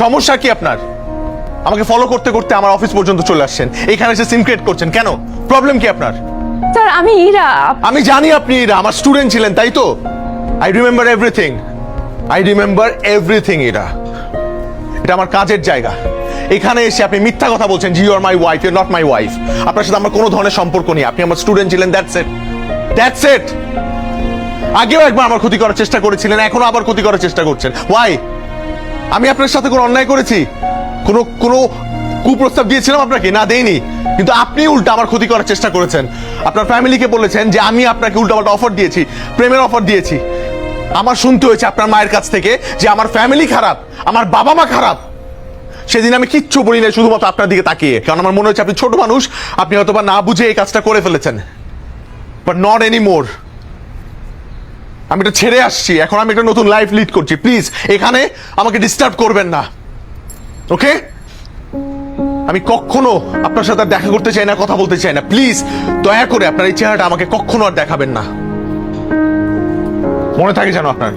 সমস্যা কি আপনার? আমাকে ফলো করতে করতে আমার অফিস পর্যন্ত চলে আসছেন। এখানে এসে সিম ক্রিয়েট করছেন। কেন? প্রবলেম কি আপনার? স্যার আমি ইরা। আমি জানি আপনি এরা আমার স্টুডেন্ট ছিলেন তাই তো? I remember everything I remember everything এটা এটা আমার কাজের জায়গা। এখানে এসে আপনি মিথ্যা কথা বলছেন জি আর my wife you not my wife আপনার সাথে আমার কোনো ধরনের সম্পর্ক নেই। আপনি আমার স্টুডেন্ট ছিলেন দ্যাটস ইট দ্যাটস ইট আগেও একবার আমার ক্ষতি করার চেষ্টা করেছিলেন এখনও আবার ক্ষতি করার চেষ্টা করছেন। ওয়াই আমি আপনার সাথে কোনো অন্যায় করেছি? কোনো কোনো কুপ্রস্তাব দিয়েছিলাম আপনাকে? না, দেইনি। কিন্তু আপনি উল্টা আমার ক্ষতি করার চেষ্টা করেছেন। আপনার ফ্যামিলিকে বলেছেন যে আমি আপনাকে উল্টাপাল্টা অফার দিয়েছি, প্রেমের অফার দিয়েছি। আমার শুনতে হয়েছে আপনার মায়ের কাছ থেকে যে আমার ফ্যামিলি খারাপ, আমার বাবা মা খারাপ। সেদিন আমি কিচ্ছু বলি না শুধুমাত্র আপনার দিকে তাকিয়ে। কারণ আমার মনে হচ্ছে আপনি ছোট মানুষ, আপনি হয়তো না বুঝে এই কাজটা করে ফেলেছেন। বাট নট এনি মোর আমি এটা ছেড়ে আসছি। এখন আমি একটা নতুন লাইফ লিড করছি। প্লিজ এখানে আমাকে ডিস্টার্ব করবেন না। ওকে আমি কখনো আপনার সাথে দেখা করতে চাই না, কথা বলতে চাই না। প্লিজ দয়া করে আপনার এই চেহারাটা আমাকে কখনো আর দেখাবেন না। মনে থাকে যেন আপনার।